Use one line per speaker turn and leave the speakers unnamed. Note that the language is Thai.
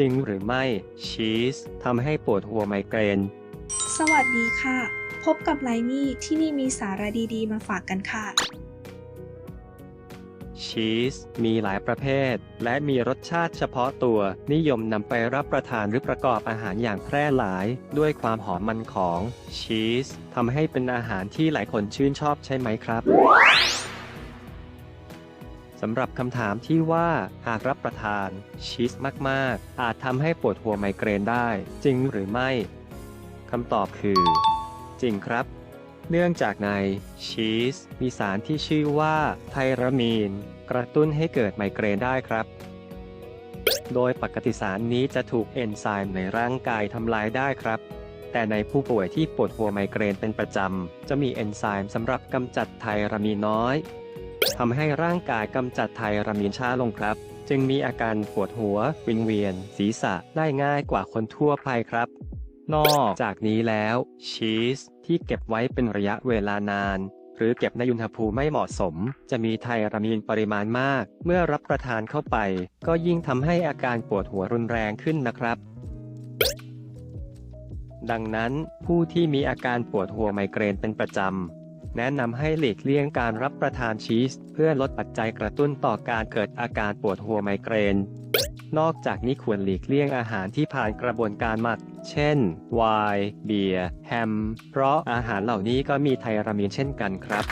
จริงหรือไม่ชีสทำให้ปวดหัวไมเกรน
สวัสดีค่ะ พบกับไลนี่ที่นี่มีสาระดีๆ มาฝากกันค่ะ
ชีสมีหลายประเภท และมีรสชาติเฉพาะตัว นิยมนำไปรับประทานหรือประกอบอาหารอย่างแพร่หลาย ด้วยความหอมมันของชีสทำให้เป็นอาหารที่หลายคนชื่นชอบใช่ไหมครับ สำหรับคำถามที่ว่าหากรับประทานชีสมาก ๆ อาจทำให้ปวดหัวไมเกรนได้ จริงหรือไม่คำตอบคือ จริงครับ เนื่องจากในชีสมีสารที่ชื่อว่าไทรามีน กระตุ้นให้เกิดไมเกรนได้ครับ โดยปกติสารนี้จะถูกเอนไซม์ในร่างกายทำลายได้ครับแต่ในผู้ป่วยที่ปวดหัวไมเกรนเป็นประจำ จะมีเอนไซม์สำหรับกำจัดไทรามีนน้อย ทำให้ร่างกายกำจัดไทรามีนช้าลงครับ จึงมีอาการปวดหัว วิงเวียน ศีรษะได้ง่ายกว่าคนทั่วไปครับ นอกจากนี้แล้ว ชีสที่เก็บไว้เป็นระยะเวลานาน หรือเก็บในอุณหภูมิไม่เหมาะสม จะมีไทรามีนปริมาณมาก เมื่อรับประทานเข้าไป ก็ยิ่งทำให้อาการปวดหัวรุนแรงขึ้นนะครับดังนั้นผู้ที่มีอาการปวดหัวไมเกรนเป็นประจำ แนะนำให้หลีกเลี่ยงการรับประทานชีส เพื่อลดปัจจัยกระตุ้นต่อการเกิดอาการปวดหัวไมเกรน นอกจากนี้ควรหลีกเลี่ยงอาหารที่ผ่านกระบวนการหมัก เช่น ไวน์เบียร์ แฮม เพราะอาหารเหล่านี้ก็มีไทรามีนเช่นกันครับ